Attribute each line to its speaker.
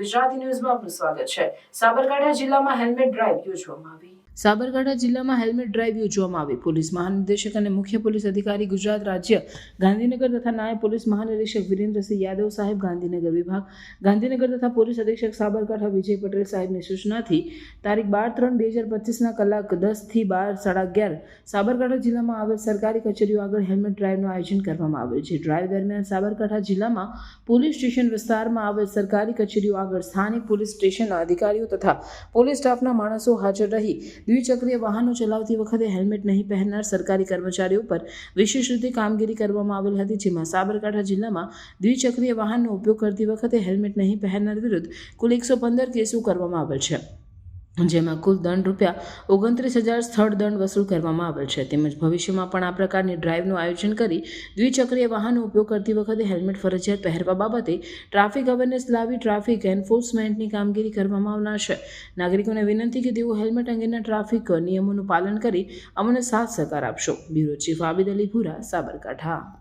Speaker 1: ગુજરાતી ન્યૂઝમાં આપનું સ્વાગત છે. સાબરકાંઠા જિલ્લામાં હેલ્મેટ ડ્રાઈવ યોજવામાં આવી. સાબરકાંઠા જિલ્લામાં હેલ્મેટ ડ્રાઈવ યોજવામાં આવી. પોલીસ મહાનિદેશક અને મુખ્ય પોલીસ અધિકારી ગુજરાત રાજ્ય ગાંધીનગર તથા નાયબ પોલીસ મહાનિરીક્ષક વિરેન્દ્રસિંહ યાદવ સાહેબ, ગાંધીનગર વિભાગ ગાંધીનગર તથા પોલીસ અધિક્ષક સાબરકાંઠા વિજય પટેલ સાહેબની સૂચનાથી તારીખ બાર ત્રણ બે હજાર પચીસના કલાક દસથી બાર સાડા અગિયાર સાબરકાંઠા જિલ્લામાં આવેલ સરકારી કચેરીઓ આગળ હેલ્મેટ ડ્રાઈવનું આયોજન કરવામાં આવ્યું છે. ડ્રાઈવ દરમિયાન સાબરકાંઠા જિલ્લામાં પોલીસ સ્ટેશન વિસ્તારમાં આવેલ સરકારી કચેરીઓ આગળ સ્થાનિક પોલીસ સ્ટેશનના અધિકારીઓ તથા પોલીસ સ્ટાફના માણસો હાજર રહી દ્વિચક્રીય વાહનો ચલાવતી વખતે હેલ્મેટ નહીં પહેરનાર સરકારી કર્મચારીઓ પર વિશેષ રીતે કામગીરી કરવામાં આવેલ હતી, જેમાં સાબરકાંઠા જિલ્લામાં દ્વિચક્રીય વાહનનો ઉપયોગ કરતી વખતે હેલ્મેટ નહીં પહેરનાર વિરુદ્ધ કુલ એકસો પંદર કેસો કરવામાં આવેલ છે. જેમાં કુલ દંડ રૂપિયા ઓગણત્રીસ હજાર સ્થળ દંડ વસૂલ કરવામાં આવેલ છે. તેમજ ભવિષ્યમાં પણ આ પ્રકારની ડ્રાઈવનું આયોજન કરી દ્વિચક્રીય વાહનનો ઉપયોગ કરતી વખતે હેલ્મેટ ફરજિયાત પહેરવા બાબતે ટ્રાફિક અવેરનેસ લાવી ટ્રાફિક એન્ફોર્સમેન્ટની કામગીરી કરવામાં આવનાર છે. નાગરિકોને વિનંતી કે તેઓ હેલ્મેટ અંગેના ટ્રાફિક નિયમોનું પાલન કરી અમને સાથ સહકાર આપશો. બ્યુરો ચીફ આબિદ અલી ભૂરા, સાબરકાંઠા.